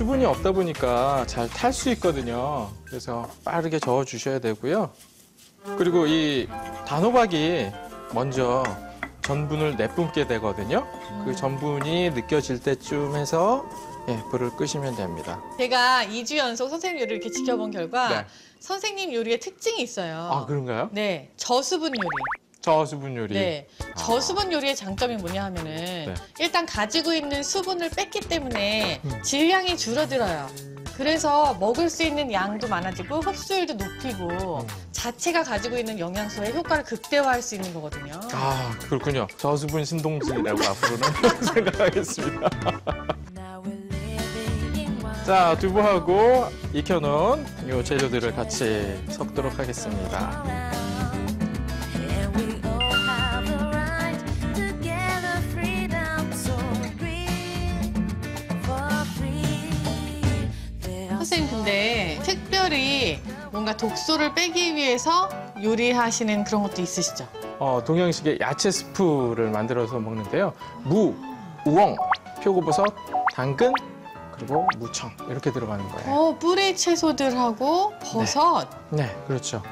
수분이 없다 보니까 잘 탈 수 있거든요. 그래서 빠르게 저어 주셔야 되고요. 그리고 이 단호박이 먼저 전분을 내뿜게 되거든요. 그 전분이 느껴질 때쯤 해서 예, 불을 끄시면 됩니다. 제가 2주 연속 선생님 요리를 이렇게 지켜본 결과 네. 선생님 요리의 특징이 있어요. 아, 그런가요? 네, 저수분 요리. 저수분 요리. 네, 아. 저수분 요리의 장점이 뭐냐 하면은 네. 일단 가지고 있는 수분을 뺐기 때문에 음. 질량이 줄어들어요. 그래서 먹을 수 있는 양도 많아지고 흡수율도 높이고 음. 자체가 가지고 있는 영양소의 효과를 극대화할 수 있는 거거든요. 아, 그렇군요. 저수분 신동진이라고 앞으로는 생각하겠습니다. 자, 두부하고 익혀놓은 요 재료들을 같이 섞도록 하겠습니다. 선생님 근데 특별히 뭔가 독소를 빼기 위해서 요리하시는 그런 것도 있으시죠? 어, 동양식의 야채 스프를 만들어서 먹는데요. 무, 우엉, 표고버섯, 당근, 그리고 무청 이렇게 들어가는 거예요. 어, 뿌리 채소들하고 버섯. 네, 그렇죠.